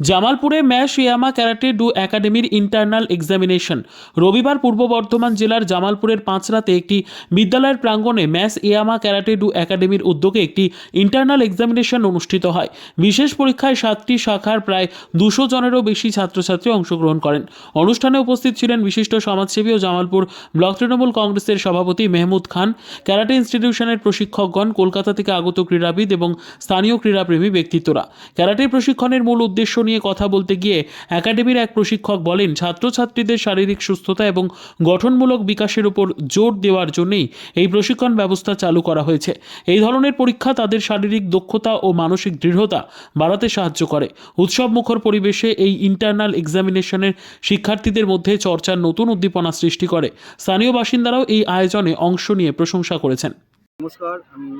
জামালপুরে Mas Oyama karate do একাডেমির internal examination. রবিবার পূর্ব বর্ধমান জেলার জামালপুরের পাঁচরাতে একটি বিদ্যালয়ের প্রাঙ্গণে ম্যাস ইয়ামা ক্যারাটে ডু একাডেমির উদ্যোগে একটি ইন্টারনাল এক্সামিনেশন অনুষ্ঠিত হয়। বিশেষ পরীক্ষায় সাতটি শাখার প্রায় দুশো জনেরও বেশি ছাত্রছাত্রী অংশগ্রহণ করেন। অনুষ্ঠানে উপস্থিত ছিলেন বিশিষ্ট সমাজসেবী ও জামালপুর ব্লক তৃণমূল কংগ্রেসের সভাপতি মেহমুদ খান, ক্যারাটে ইনস্টিটিউশনের প্রশিক্ষকগণ, কলকাতা থেকে আগত ক্রীড়াবিদ এবং স্থানীয় ক্রীড়াপ্রেমী ব্যক্তিত্বরা। ক্যারাটে প্রশিক্ষণের মূল উদ্দেশ্য নিয়ে কথা বলতে গিয়ে একাডেমির এক প্রশিক্ষক বলেন, ছাত্রছাত্রীদের শারীরিক সুস্থতা এবং গঠনমূলক বিকাশের উপর জোর দেওয়ার জন্যই এই প্রশিক্ষণ ব্যবস্থা চালু করা হয়েছে। এই ধরনের পরীক্ষা তাদের শারীরিক দক্ষতা ও মানসিক দৃঢ়তা বাড়াতে সাহায্য করে। উৎসব মুখর পরিবেশে এই ইন্টারনাল এক্সামিনেশনের শিক্ষার্থীদের মধ্যে চর্চার নতুন উদ্দীপনা সৃষ্টি করে। স্থানীয় বাসিন্দারাও এই আয়োজনে অংশ নিয়ে প্রশংসা করেছেন। নমস্কার, আমি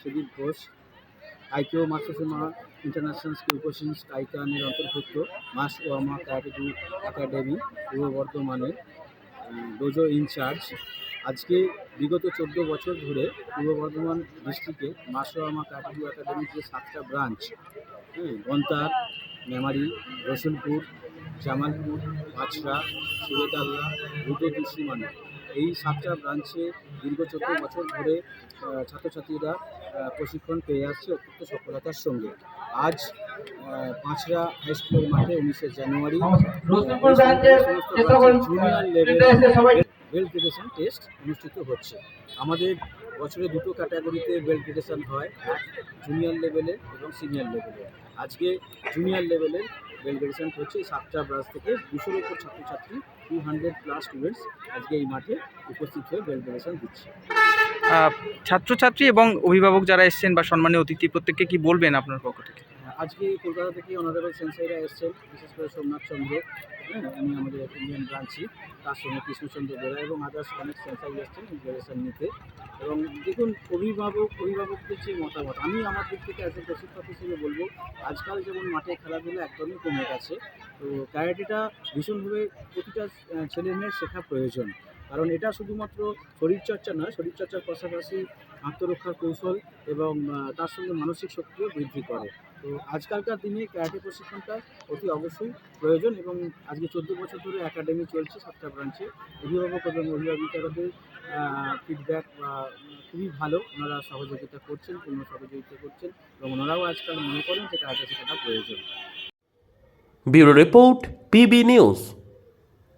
Sudip Ghosh. IKO Matsushima international school coaching স্কাইকানের অন্তর্ভুক্ত মাস ওয়ামা ক্যাটাগরি একাডেমি পূর্ব বর্ধমানের ডোজো ইনচার্জ আজকে বিগত চোদ্দ বছর ধরে পূর্ব বর্ধমান ডিস্ট্রিক্টে মাসোয়ামা ক্যাটাগরি একাডেমির যে সাতটা ব্রাঞ্চ হ্যাঁ গন্তার মেমারি রসুলপুর জামালপুর পাঁচড়া সুরেদাল্লা রুদ্রদুর সীমানা এই সাতটা ব্রাঞ্চে দীর্ঘ চোদ্দ বছর ধরে ছাত্রছাত্রীরা প্রশিক্ষণ পেয়ে আসছে অত্যন্ত সফলতার সঙ্গে। আজ পাঁচরা হাই স্কুলের মাঠে উনিশে জানুয়ারি জুনিয়র লেভেল গ্রেডেশন টেস্ট অনুষ্ঠিত হচ্ছে। আমাদের বছরে দুটো ক্যাটাগরিতে বেল্ট গ্রেডেশন হয় জুনিয়র লেভেলে এবং সিনিয়র লেভেলে আজকে জুনিয়র লেভেলের বেল্ট গ্রেডেশন হচ্ছে সাতটা ব্রাঞ্চ থেকে। দুশোর উপর ছাত্রছাত্রী টু হান্ড্রেড প্লাস স্টুডেন্টস আজকে এই মাঠে উপস্থিত হয়ে বেল্ট গ্রেডেশন দিচ্ছে। ছাত্রছাত্রী এবং অভিভাবক যারা এসছেন বা সম্মানীয় অতিথি, প্রত্যেককে কি বলবেন আপনার পক্ষ থেকে? আজকে কলকাতা থেকে অনারেবল সেন্সাইরা এসছেন, বিশেষ করে সোমনাথ চন্দ্র। হ্যাঁ উনি আমাদের ইন্ডিয়ান ব্রাঞ্চি তার সঙ্গে কৃষ্ণচন্দ্র বেরা এবং আদার্স অনেক সেন্সাই এসছেন গ্রাজুয়েশন নিতে। এবং দেখুন, অভিভাবক, অভিভাবকদের যে মতামত, আমি আমার দিক থেকে অ্যাজ এ প্রশিক্ষক হিসেবে বলব, আজকাল যেমন মাঠে খেলাধুলা একদমই কমে গেছে, তো ক্যারাটেটা ভীষণভাবে প্রতিটা ছেলে মেয়ের শেখা প্রয়োজন। কারণ এটা শুধুমাত্র শরীরচর্চা নয়, শরীরচর্চার পাশাপাশি আত্মরক্ষার কৌশল এবং তার সঙ্গে মানসিক শক্তিও বৃদ্ধি করে। তো আজকালকার দিনে ক্যারাটে প্রশিক্ষণটা অতি অবশ্যই প্রয়োজন এবং আজকে চোদ্দ বছর ধরে একাডেমি চলছে সাতটা ব্রাঞ্চে অভিভাবক এবং অভিভাবিকাদের ফিডব্যাক খুবই ভালো। ওনারা সহযোগিতা করছেন, পূর্ণ সহযোগিতা করছেন এবং ওনারাও আজকাল মনে করেন যে ক্যারাটে সেটা প্রয়োজন। Bureau report, PB news.